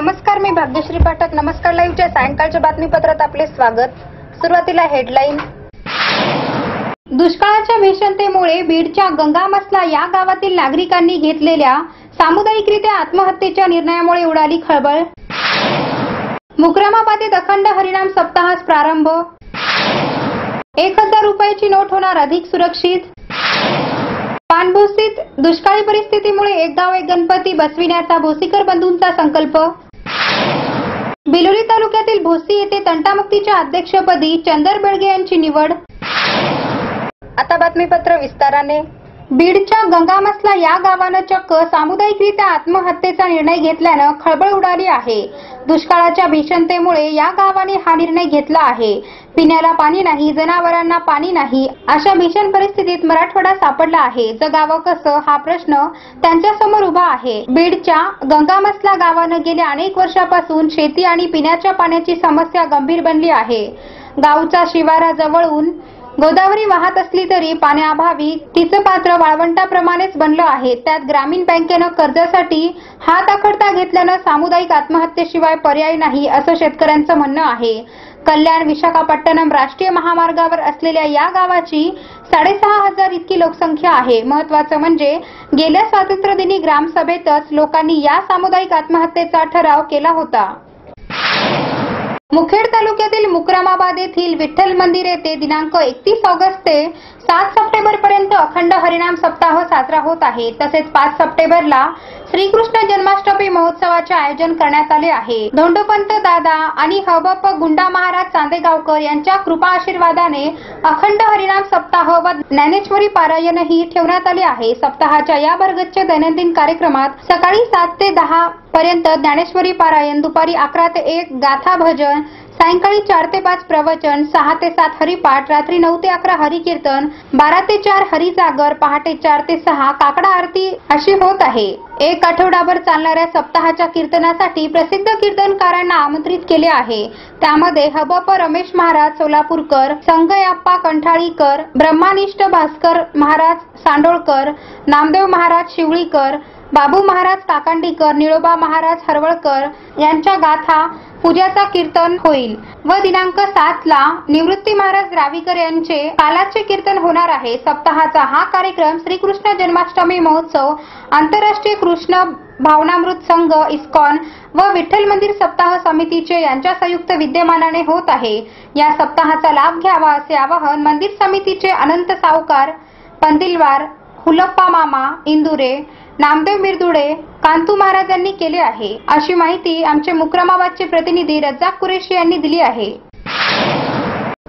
नमस्कार मी भाग्यश्री पाठक. नमस्कार लाईव्हच्या सायंकाळच्या बातमीपत्रात आपले स्वागत. सुरुवातीला हेडलाईन. दुष्काळाच्या भीषणतेमुळे बीडच्या गंगामसला या गावातील नागरिकांनी घेतलेल्या सामुदायिकरित्या आत्महत्येच्या निर्णयामुळे उडाली खळबळ. मुक्रमाबादेत अखंड हरिणाम सप्ताहास प्रारंभ. एक हजार रुपयाची नोट होणार अधिक सुरक्षित. पानभोसीत दुष्काळी परिस्थितीमुळे एक गाव एक गणपती बसविण्याचा भोसीकर बंधूंचा संकल्प. बिलोली तालुक्यातील भोसी येथे तंटामुक्तीच्या अध्यक्षपदी चंदर बेळगे यांची निवड. आता बातमीपत्र विस्ताराने. बीडच्या गंगामसला या गावानं चक्क सामुदायिकरित्या आत्महत्येचा निर्णय घेतल्यानं खळबळ उडाली आहे. दुष्काळाच्या भीषणतेमुळे या गावाने हा निर्णय घेतला आहे. पिण्याला पाणी नाही जनावरांना पाणी नाही अशा भीषण परिस्थितीत मराठवाडा सापडला आहे. जगावं कसं हा प्रश्न त्यांच्यासमोर उभा आहे. बीडच्या गंगामसला गावानं गेल्या अनेक वर्षापासून शेती आणि पिण्याच्या पाण्याची समस्या गंभीर बनली आहे. गावचा शिवारा जवळून गोदावरी वाहत असली तरी पाण्याअभावी तिचं पात्र वाळवंटाप्रमाणेच बनलं आहे. त्यात ग्रामीण बँकेनं कर्जासाठी हात आखडता घेतल्यानं सामुदायिक आत्महत्येशिवाय पर्याय नाही असं शेतकऱ्यांचं म्हणणं आहे. कल्याण विशाखापट्टणम राष्ट्रीय महामार्गावर असलेल्या या गावाची साडेसहा हजार इतकी लोकसंख्या आहे. महत्वाचं म्हणजे गेल्या स्वातंत्र्यदिनी ग्रामसभेतच लोकांनी या सामुदायिक आत्महत्येचा ठराव केला होता. मुखेड तालुक्यातील मुक्रामाबाद येथील विठ्ठल मंदिर येथे दिनांक एकतीस ऑगस्ट ते सात सप्टेंबर पर्यंत अखंड हरिनाम सप्ताह साजरा होत आहे. तसेच पाच सप्टेंबरला श्रीकृष्ण जन्माष्टमी महोत्सवाचे आयोजन करण्यात आले आहे. धोंडोपंत दादा आणि हबप गुंडा महाराज चांदेगावकर यांच्या कृपा आशीर्वादाने अखंड हरिनाम सप्ताह व ज्ञानेश्वरी पारायणही ठेवण्यात आले आहे. सप्ताहाच्या या वर्गच्या दैनंदिन कार्यक्रमात सकाळी सात ते दहा पर्यंत ज्ञानेश्वरी पारायण दुपारी अकरा ते एक गाथा भजन सायंकाळी चार ते पाच प्रवचन सहा ते सात हरिपाठ रात्री नऊ ते अकरा हरिकीर्तन बारा ते चार हरिजागर पहाटे चार ते सहा काकडा आरती अशी होत आहे. एक आठवडाभर चालणाऱ्या सप्ताहाच्या कीर्तनासाठी प्रसिद्ध कीर्तनकारांना आमंत्रित केले आहे. त्यामध्ये हबप रमेश महाराज सोलापूरकर संगयाप्पा कंठाळीकर ब्रह्मानिष्ठ भास्कर महाराज सांडोळकर नामदेव महाराज शिवळीकर बाबू महाराज काकांडीकर निळोबा महाराज हरवळकर यांच्या गाथा पूजाचा कीर्तन होईल व दिनांक सात ला निवृत्ती महाराज रावीकर यांचे कालाचे कीर्तन होणार आहे. सप्ताहाचा हा कार्यक्रम श्रीकृष्ण जन्माष्टमी महोत्सव आंतरराष्ट्रीय कृष्ण भावनामृत संघ इस्कॉन व विठ्ठल मंदिर सप्ताह समितीचे यांच्या संयुक्त विद्यमानाने होत आहे. या सप्ताहाचा लाभ घ्यावा असे आवाहन मंदिर समितीचे अनंत सावकार पंदिलवार हुलप्पा मामा इंदुरे नामदेव मिरदुडे कांतू महाराजांनी केले आहे अशी माहिती आमचे मुक्रमाबादचे प्रतिनिधी रज्जाक कुरेशी यांनी दिली आहे.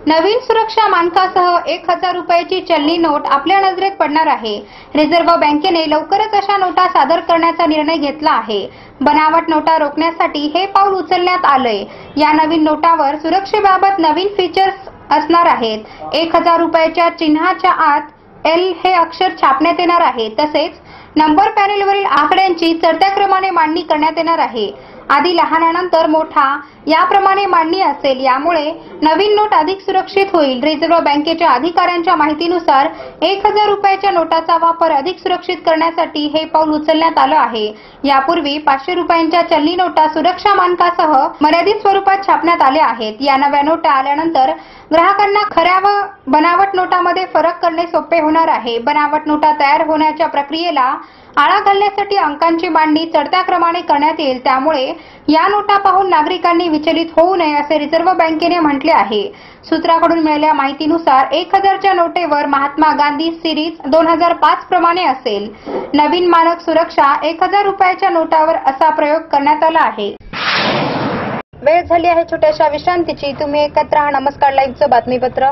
नवीन सुरक्षा मानकासह एक हजार रुपयाची चलनी नोट आपल्या नजरेत पडणार आहे. रिझर्व्ह बँकेने लवकरच अशा नोटा सादर करण्याचा निर्णय घेतला आहे. बनावट नोटा रोखण्यासाठी हे पाऊल उचलण्यात आलंय. या नवीन नोटावर सुरक्षेबाबत नवीन फीचर्स असणार आहेत. एक हजार रुपयाच्या चिन्हाच्या आत एल हे अक्षर छापण्यात येणार आहे. तसेच नंबर पॅनेलवरील आकड्यांची चढत्या क्रमाने मांडणी करण्यात येणार आहे. आधी लहानानंतर मोठा. याप्रमाणे मांडणी असेल. यामुळे नवीन नोट अधिक सुरक्षित होईल. रिझर्व्ह बँकेच्या अधिकाऱ्यांच्या माहितीनुसार एक हजार रुपयाच्या नोटाचा वापर अधिक सुरक्षित करण्यासाठी हे पाऊल उचलण्यात आलं आहे. यापूर्वी पाचशे रुपयांच्या चलनी नोटा सुरक्षा मानकासह मर्यादित स्वरूपात छापण्यात आल्या आहेत. या नव्या नोटा आल्यानंतर ग्राहकांना खऱ्या व बनावट नोटामध्ये फरक करणे सोपे होणार आहे. बनावट नोटा तयार होण्याच्या प्रक्रियेला आळा घालण्यासाठी अंकांची मांडणी चढत्या क्रमाने करण्यात येईल. त्यामुळे या नोटा पाहून नागरिकांनी विचलित होऊ नये असे रिझर्व्ह बँकेने म्हटले आहे. सूत्राकडून मिळालेल्या माहितीनुसार एक हजारच्या नोटेवर महात्मा गांधी सिरीज दोन हजार पाच प्रमाणे असेल. नवीन मानक सुरक्षा एक हजार रुपयाच्या नोटावर असा प्रयोग करण्यात आला आहे. वेळ झाली आहे छोट्याशा विश्रांतीची. तुम्ही एकत्र नमस्कार. लाईव्हचं बातमीपत्र.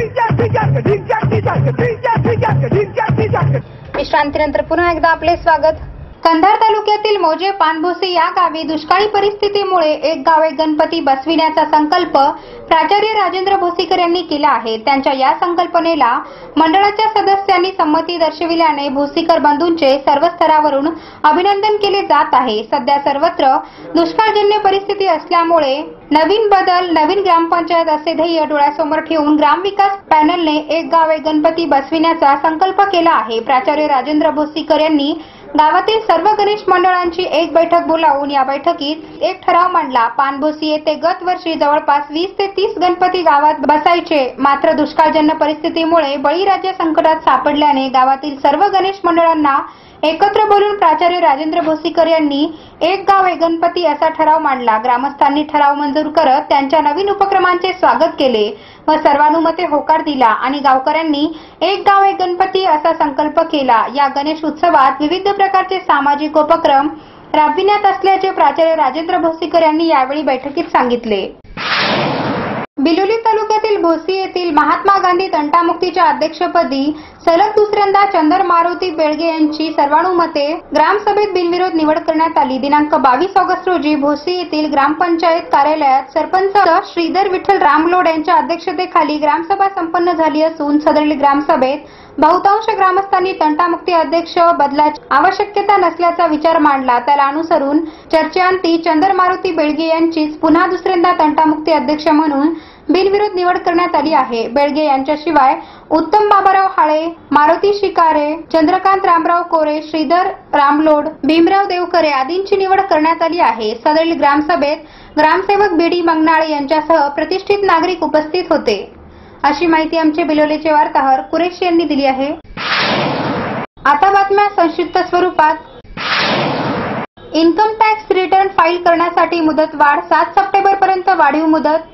विश्रांतीनंतर पुन्हा एकदा आपले स्वागत. कंधार तालुक्यातील मोजे पानभोसे या गावी दुष्काळी परिस्थितीमुळे एक गाव एक गणपती बसविण्याचा संकल्प प्राचार्य राजेंद्र भोसीकर यांनी केला आहे. त्यांच्या या संकल्पनेला मंडळाच्या सदस्यांनी संमती दर्शविल्याने भोसीकर बंधूंचे सर्व स्तरावरून अभिनंदन केले जात आहे. सध्या सर्वत्र दुष्काळजन्य परिस्थिती असल्यामुळे नवीन बदल नवीन ग्रामपंचायत असे ध्येय डोळ्यासमोर ठेवून ग्रामविकास पॅनलने एक गाव एक गणपती बसविण्याचा संकल्प केला आहे. प्राचार्य राजेंद्र भोसीकर यांनी गावातील सर्व गणेश मंडळांची एक बैठक बोलावून या बैठकीत एक ठराव मांडला. पानभोसी येथे गत वर्षी जवळपास वीस ते तीस गणपती गावात बसायचे. मात्र दुष्काळजन्य परिस्थितीमुळे बळीराजा संकटात सापडल्याने गावातील सर्व गणेश मंडळांना एकत्र बोलून प्राचार्य राजेंद्र भोसीकर यांनी एक गाव एक गणपती असा ठराव मांडला. ग्रामस्थांनी ठराव मंजूर करत त्यांच्या नवीन उपक्रमांचे स्वागत केले व सर्वानुमते होकार दिला आणि गावकऱ्यांनी एक गाव गणपती असा संकल्प केला. या गणेश उत्सवात विविध प्रकारचे सामाजिक उपक्रम राबविण्यात असल्याचे प्राचार्य राजेंद्र भोसीकर यांनी यावेळी बैठकीत सांगितले. बिलोली तालुक्यातील भोसी येथील महात्मा गांधी तंटामुक्तीच्या अध्यक्षपदी सलग दुसऱ्यांदा चंदर मारुती बेळगे यांची सर्वानुमते ग्रामसभेत बिनविरोध निवड करण्यात आली. दिनांक बावीस ऑगस्ट रोजी भोसी येथील ग्रामपंचायत कार्यालयात सरपंच श्रीधर विठ्ठल रामलोड यांच्या अध्यक्षतेखाली ग्रामसभा संपन्न झाली असून सदरील ग्रामसभेत बहुतांश ग्रामस्थांनी तंटामुक्ती अध्यक्ष बदलाची आवश्यकता नसल्याचा विचार मांडला. त्याला अनुसरून चर्चेअंती चंदर मारुती बेळगे यांचीच पुन्हा दुसऱ्यांदा तंटामुक्ती अध्यक्ष म्हणून बिनविरोध निवड करण्यात आली आहे. बेळगे यांच्याशिवाय उत्तम बाबाराव हाळे मारुती शिकारे चंद्रकांत रामराव कोरे श्रीधर रामलोड भीमराव देवकरे आदींची निवड करण्यात आली आहे. सदरील ग्रामसभेत ग्रामसेवक बीडी मंगनाळे यांच्यासह प्रतिष्ठित नागरिक उपस्थित होते. अशी माहिती आमचे बिलोलीचे वार्ताहर कुरेश यांनी दिली आहे. आता बातम्या संक्षिप्त स्वरूपात. इन्कम टॅक्स रिटर्न फाईल करण्यासाठी मुदत वाढ सात सप्टेंबर पर्यंत वाढीव मुदत.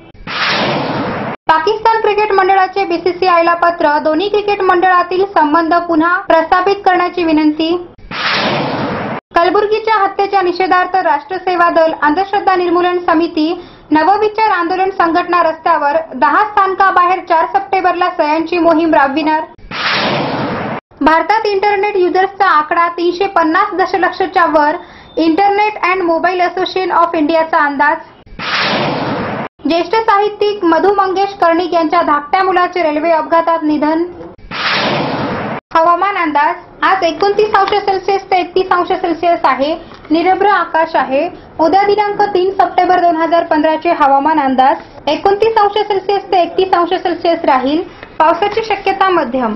पाकिस्तान क्रिकेट मंडळाचे बीसीसीआयला पत्र दोन्ही क्रिकेट मंडळातील संबंध पुन्हा प्रस्थापित करण्याची विनंती. कलबुर्गीच्या हत्येच्या निषेधार्थ राष्ट्रसेवा दल अंधश्रद्धा निर्मूलन समिती नवविचार आंदोलन संघटना रस्त्यावर दहा स्थानकाबाहेर चार सप्टेंबरला सह्यांची मोहीम राबविणार. भारतात इंटरनेट युजर्सचा आकडा तीनशे पन्नास दशलक्षच्या वर internet and mobile association of इंडियाचा अंदाज. ज्येष्ठ साहित्यिक मधु मंगेश कर्णिक यांच्या धाकट्या मुलाचे रेल्वे अपघातात निधन. हवामान अंदाज आज एकोणतीस अंश सेल्सिअस ते एकतीस अंश सेल्सिअस आहे. निरभ्र आकाश आहे. उद्या दिनांक तीन सप्टेंबर दोन हजार पंधराचे हवामान अंदाज एकोणतीस अंश सेल्सिअस ते एकतीस अंश सेल्सिअस राहील. पावसाची शक्यता मध्यम.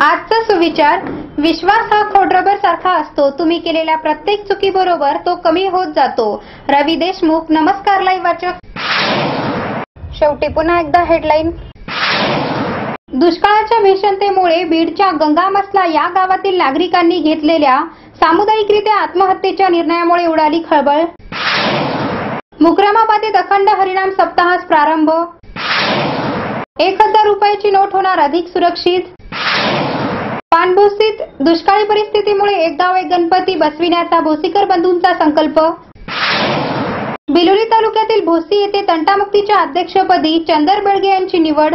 आजचा सुविचार विश्वास हा खोडरबर सारखा असतो. तुम्ही केलेल्या प्रत्येक चुकीबरोबर तो कमी होत जातो. रवी देशमुख नमस्कार लाईव्ह वाचक. शेवटी पुन्हा एकदा हेडलाईन दुष्काळाच्या भीषणतेमुळे बीडच्या गंगामसला या गावातील नागरिकांनी घेतलेल्या सामुदायिकरित्या आत्महत्येच्या निर्णयामुळे उडाली खळबळ. मुक्रमाबादेत अखंड हरिणाम सप्ताहास प्रारंभ. एक हजार रुपयाची नोट होणार अधिक सुरक्षित. पाणभोसीत दुष्काळी परिस्थितीमुळे एक गाव एक गणपती बसविण्याचा भोसीकर बंधूंचा संकल्प. बिलोली तालुक्यातील भोसी येथे तंटामुक्तीच्या अध्यक्षपदी चंदर बेळगे यांची निवड.